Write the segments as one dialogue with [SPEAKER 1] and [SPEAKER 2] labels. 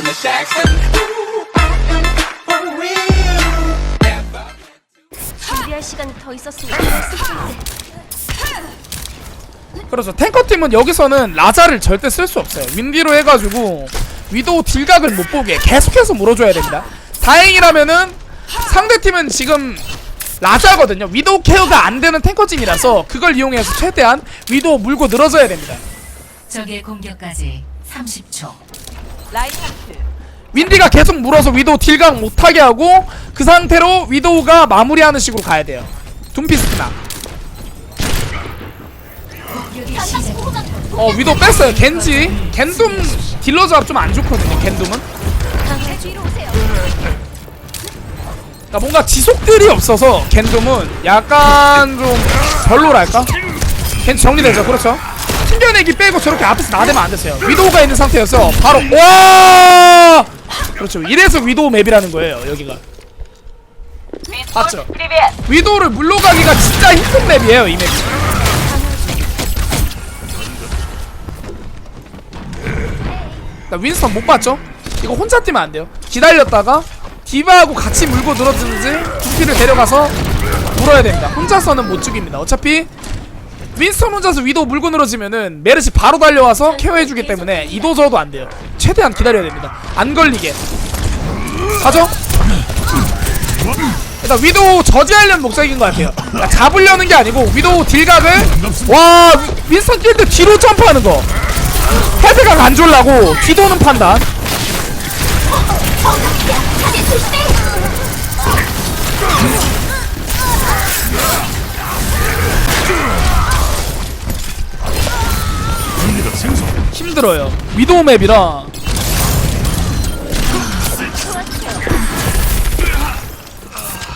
[SPEAKER 1] from the Jackson.
[SPEAKER 2] 준비할 시간이 더 있었으면 좋았을 텐데.
[SPEAKER 3] 그렇죠. 탱커팀은 여기서는 라자를 절대 쓸 수 없어요. 윈디로 해가지고 위도우 딜각을 못 보게 계속해서 물어줘야 됩니다. 다행이라면은 상대팀은 지금 라자거든요. 위도우 케어가 안 되는 탱커진이라서 그걸 이용해서 최대한 위도우 물고 늘어져야 됩니다.
[SPEAKER 4] 적의 공격까지 30초.
[SPEAKER 3] 윈디가 계속 물어서 위도우 딜각 못하게 하고 그 상태로 위도우가 마무리하는 식으로 가야 돼요.
[SPEAKER 4] 시작.
[SPEAKER 3] 어 위도우 뺐어요. 겐지. 겐둠 딜러 조합 좀 안 좋거든요. 겐둠은. 그러니까 뭔가 지속들이 없어서 겐돔은 약간 좀 별로랄까? 겐 정리되죠 그렇죠 튕겨내기 빼고 저렇게 앞에서 나대면 안 됐어요. 위도우가 있는 상태여서 바로 와! 그렇죠. 이래서 위도우 맵이라는 거예요 여기가. 맞죠? 위도우를 물러가기가 진짜 힘든 맵이에요 이 맵이. 나 윈스턴 못 봤죠? 이거 혼자 뛰면 안 돼요. 기다렸다가 디바하고 같이 물고 늘어지는지 두피를 데려가서 물어야 됩니다. 혼자서는 못 죽입니다. 어차피 윈스턴 혼자서 위도 물고 늘어지면은 메르시 바로 달려와서 케어해주기 때문에 이도저도 안 돼요. 최대한 기다려야 됩니다. 안 걸리게. 가죠? 일단 위도우 저지하려는 목적인 것 같아요. 그러니까 잡으려는 게 아니고 위도우 딜각을 와 위- 윈스턴 뛸때 뒤로 점프하는 거 헤드각 안 졸라고 뒤도는 판단 힘들어요. 위도우 맵이라.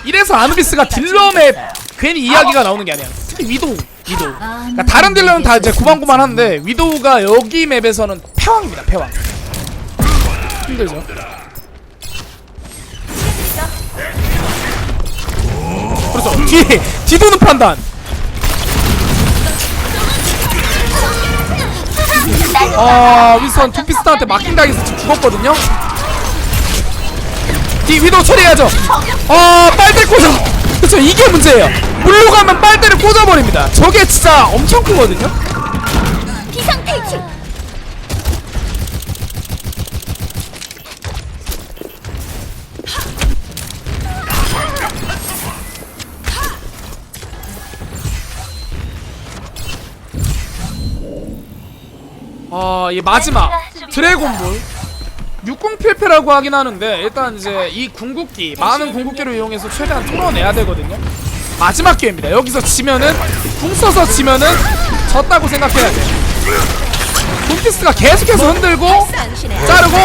[SPEAKER 3] 이래서 아누비스가 딜러 맵 괜히 이야기가 나오는 게 아니야. 특히 위도우, 위도우. 그러니까 다른 딜러는 다 이제 하는데 위도우가 여기 맵에서는 패왕입니다. 패왕. 힘들죠. 그렇죠. 뒤 뒤도는 판단. 아 윈스턴 투피스타한테 막힌 당해서 지금 죽었거든요. 이 위도 처리해야죠. 아 빨대 꽂아. 그쵸 이게 문제예요. 물로 가면 빨대를 꽂아버립니다. 저게 진짜 엄청 크거든요.
[SPEAKER 2] 비상 탈출.
[SPEAKER 3] 아 이 마지막 드래곤볼 60필패라고 하긴 하는데 일단 이제 이 궁극기 많은 궁극기를 이용해서 최대한 뚫어내야 되거든요 마지막 기회입니다 여기서 지면은 궁 써서 지면은 졌다고 생각해야 돼 둠피스가 계속해서 흔들고 자르고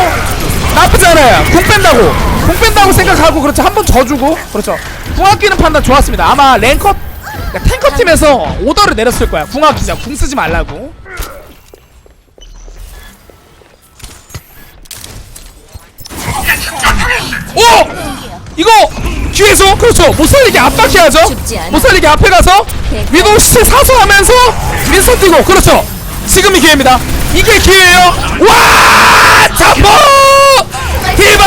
[SPEAKER 3] 나쁘지 않아요. 궁 뺀다고 궁 뺀다고 생각하고 그렇죠 한 번 져주고 그렇죠. 궁 아끼는 판단 좋았습니다. 아마 랭커 그러니까 탱커 팀에서 오더를 내렸을 거야. 궁 아끼자. 궁 쓰지 말라고. 오! 이거 뒤에서 그렇죠. 못 살리게 압박해야죠. 못 살리게 앞에 가서 위도우 시체 사수하면서 윈스턴 뛰고 그렇죠. 지금이 기회입니다. 이게 기회예요. 와! 잡어 디바.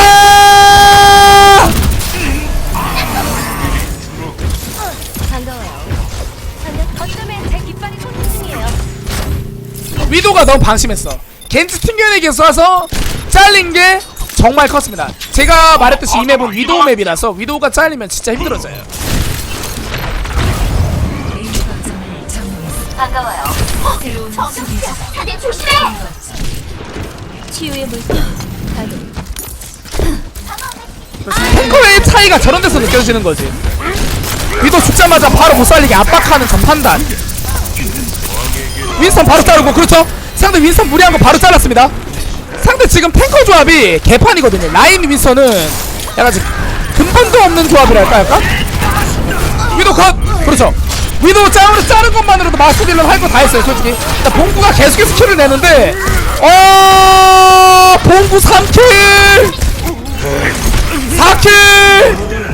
[SPEAKER 3] 위도가 너무 방심했어. 겐지 튕겨내기 쏴서 잘린 게 정말 컸습니다 제가 말했듯이 이 맵은 위도우 맵이라서 위도우가 잘리면 진짜 힘들어져요
[SPEAKER 4] A 거점을 점령했습니다.
[SPEAKER 2] 반가워요.
[SPEAKER 4] 새로운 수비자
[SPEAKER 2] 다들 조심해. 치유의 물결. 가동.
[SPEAKER 3] 탱커의 차이가 저런 데서 느껴지는 거지. 위도 죽자마자 바로 못 살리게 압박하는 전 판단. 윈스턴 바로 자르고 그렇죠. 상대 윈스턴 무리한 거 바로 잘랐습니다. 상대 지금 탱커 조합이 개판이거든요. 라인 윈스턴은 약간 지금 근본도 없는 조합이랄까 약간. 위도 컷 그렇죠. 위도 짱으로 자른 것만으로도 마스터 딜러 할거 다 했어요 솔직히. 일단 봉구가 계속해서 킬을 내는데 어 봉구 3킬 4킬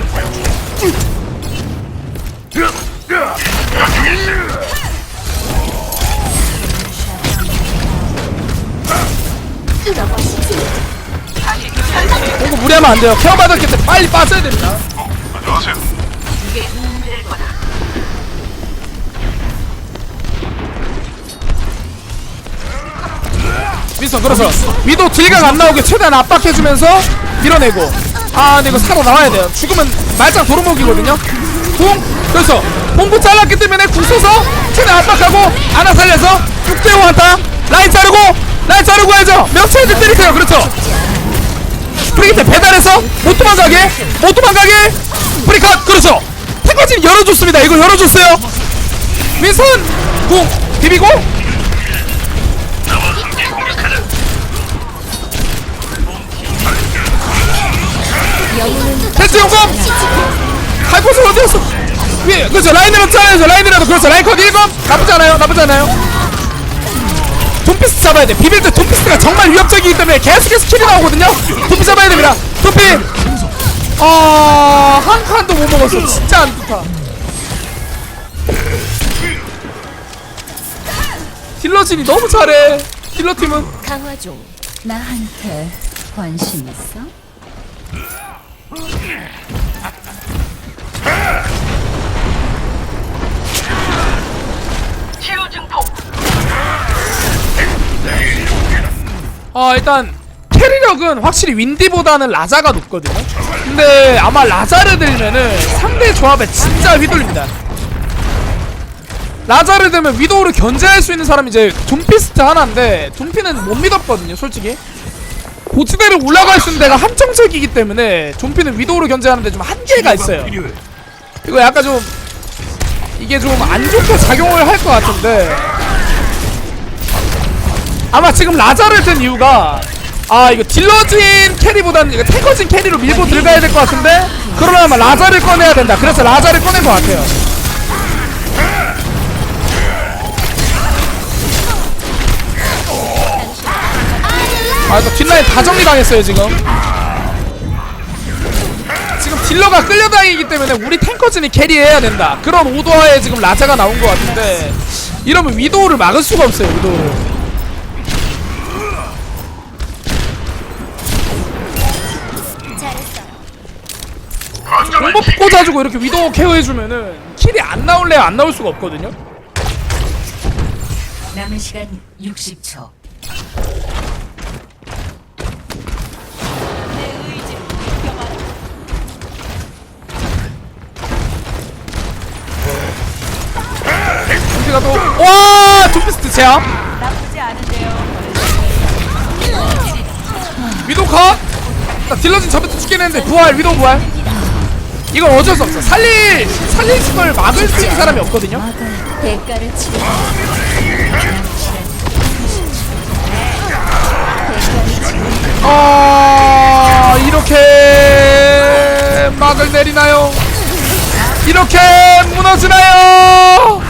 [SPEAKER 3] 공구 무리하면 안 돼요. 케어 받았기 때문에 빨리 빠져야 됩니다.
[SPEAKER 1] 안녕하세요.
[SPEAKER 3] 윈스턴 그래서 위도 딜각 안 나오게 최대한 압박해주면서 밀어내고. 아 근데 이거 살아 나와야 돼요. 죽으면 말짱 도루묵이거든요. 궁 그래서 봉구 잘랐기 때문에 궁 써서 최대한 압박하고 하나 살려서 6대5 한타 라인 자르고 라인 자르고 해야죠. 명치한테 때리세요. 그렇죠. 프리기테 배달해서 못 도망가게 못 도망가게 프리컷. 그렇죠. 탱커진 열어줬습니다. 이거 열어줬어요. 윈선 궁 비비고. 패스 용검! 갈곳은 어디였어? 위에 그렇죠. 라인이라도 잘라야죠. 라인이라도. 그렇죠. 라인 컷 1검 나쁘지 않아요. 나쁘지 않아요 돈피스 잡아야 돼. 비빌 때 돈피스가 정말 위협적이기 때문에 계속해서 킬이 나오거든요. 돈피 잡아야 됩니다. 돈피! 아한 칸도 못 먹었어. 진짜 안 좋다. 딜러진이 너무 잘해. 딜러팀은?
[SPEAKER 2] 강화 중.
[SPEAKER 5] 나한테 관심 있어?
[SPEAKER 3] 아 일단 캐리력은 확실히 윈디보다는 라자가 높거든요. 근데 아마 라자를 들면은 상대 조합에 진짜 휘둘립니다. 라자를 들면 위도우를 견제할 수 있는 사람이 이제 둠피스트 하나인데 둠피는 못 믿었거든요 솔직히. 고치대를 올라갈 수 있는 데가 한정적이기 때문에 좀피는 위도우를 견제하는데 좀 한계가 있어요. 이거 약간 좀 이게 좀 안 좋게 작용을 할 것 같은데 아마 지금 라자를 든 이유가 아 이거 딜러진 캐리보다는 이거 탱커진 캐리로 밀고 들어가야 될 것 같은데? 그러려면 라자를 꺼내야 된다. 그래서 라자를 꺼낸 것 같아요. 아 이거 뒷라인 다 정리당했어요 지금. 지금 딜러가 끌려다니기 때문에 우리 탱커진이 캐리해야 된다. 그런 오도하에 지금 라자가 나온 것 같은데 이러면 위도우를 막을 수가 없어요 위도우 공법 꽂아주고 이렇게 위도우 케어해주면은 킬이 안 나올래야 안 나올 수가 없거든요?
[SPEAKER 4] 남은 시간 60초.
[SPEAKER 3] 둠피가 또와! 둠피스트 제압! 위도우 컷! 나 딜러진 저부터 죽긴 했는데 부활 위도우 부활 이건 어쩔 수 없어 살릴 살릴 걸 막을 수 있는 사람이 없거든요
[SPEAKER 2] 대가를 치르.
[SPEAKER 3] 아 이렇게 막을 내리나요? 이렇게 무너지나요?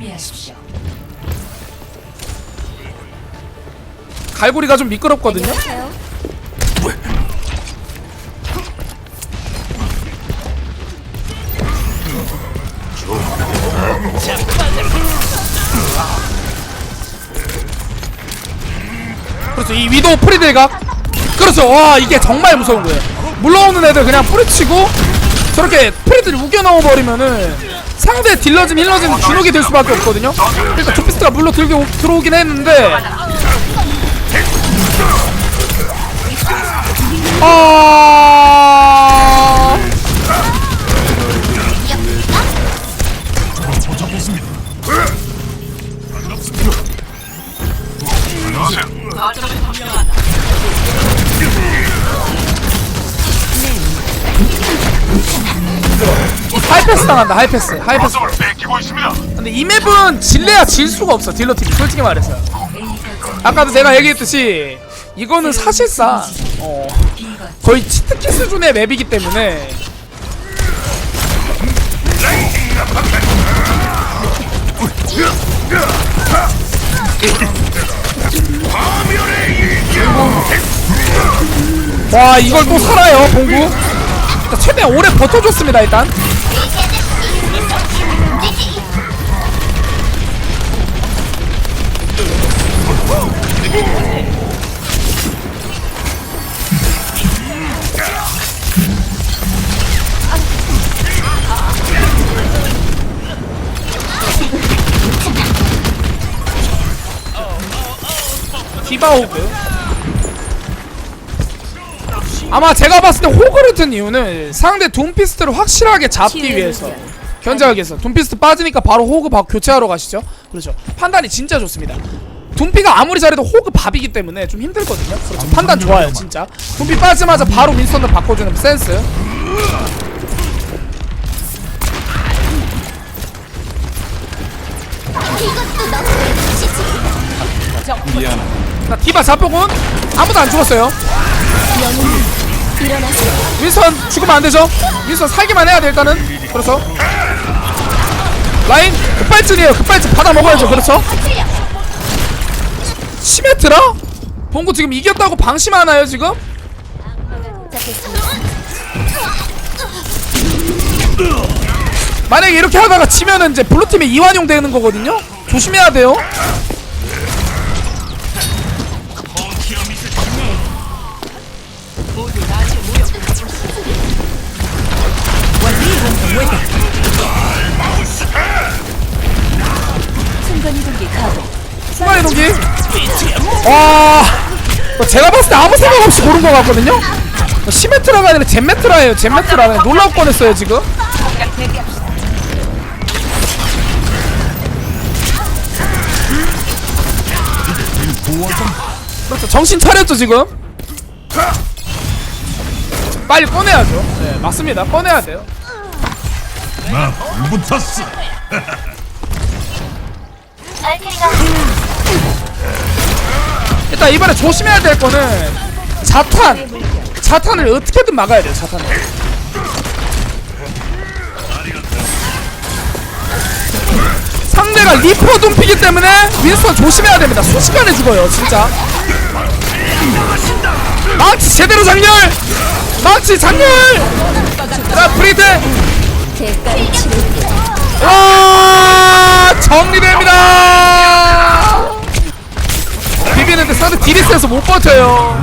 [SPEAKER 4] 거점을 수비하십시오.
[SPEAKER 3] 갈고리가 좀 미끄럽거든요.
[SPEAKER 2] 안녕하세요.
[SPEAKER 3] 그렇죠. 이 위도우 프리들각. 그렇죠. 와 이게 정말 무서운 거예요. 물러오는 애들 그냥 뿌리치고 저렇게 프리들 우겨 넣어 버리면은 상대 딜러진 힐러진 주눅이 될 수밖에 없거든요. 그러니까 투피스트가 물러 들고 들어오긴 했는데 아 하이패스 당한다 하이패스. 하이패스.
[SPEAKER 1] 거점을 뺏기고 있습니다.
[SPEAKER 3] 근데 이 맵은 질래야 질 수가 없어 딜러팀이 솔직히 말해서. 아까도 내가 얘기했듯이 이거는 사실상 어 거의 치트키 수준의 맵이기 때문에. 와 이걸 또 살아요 봉구 일단 최대한 오래 버텨줬습니다 일단. 디바호그 아마 제가 봤을 때 호그를 튼 이유는 상대 둠피스트를 확실하게 잡기 위해서 견제하기 위해서. 둠피스트 빠지니까 바로 호그 바, 교체하러 가시죠. 그렇죠. 판단이 진짜 좋습니다. 둠피가 아무리 잘해도 호그 밥이기 때문에 좀 힘들거든요. 그렇죠. 판단 좋아요 진짜. 둠피 빠지자마자 바로 윈스턴을 바꿔주는 센스. 나 디바 잡보군. 아무도 안 죽었어요. 윈선 죽으면 안 되죠? 윈선 살기만 해야 돼 일단은 그렇죠 라인 급발진이에요 급발진 받아 먹어야죠 그렇죠 시메트라? 봉구 지금 이겼다고 방심하나요 지금? 만약에 이렇게 하다가 지면은 이제 블루팀에 이완용 되는 거거든요? 조심해야 돼요 봤을 때 아무 생각 없이 고른 것 같거든요? 어, 시메트라가 아니라 젠메트라예요. 젠메트라 놀라울 뻔했어요 지금. 그렇죠. 정신 차렸죠 지금? 빨리 꺼내야죠. 네 맞습니다. 꺼내야 돼요.
[SPEAKER 1] 나 불붙었어.
[SPEAKER 3] 일단 이번에 조심해야 될 거는 자탄. 자탄을 어떻게든 막아야 돼요 자탄을. 상대가 리퍼 둠피기 때문에 윈스턴 조심해야 됩니다. 순식간에 죽어요 진짜. 망치 제대로 장렬! 망치 장렬! 자 브리드 세서 못 버텨요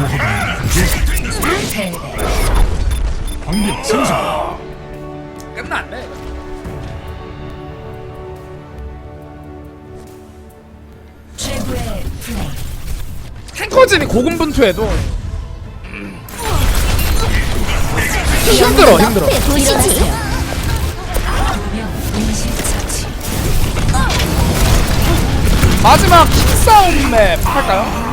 [SPEAKER 1] 관계 승성.
[SPEAKER 3] 끝났네 탱커진이 고군분투해도 힘들어 힘들어 마지막 킥싸움 맵 할까요?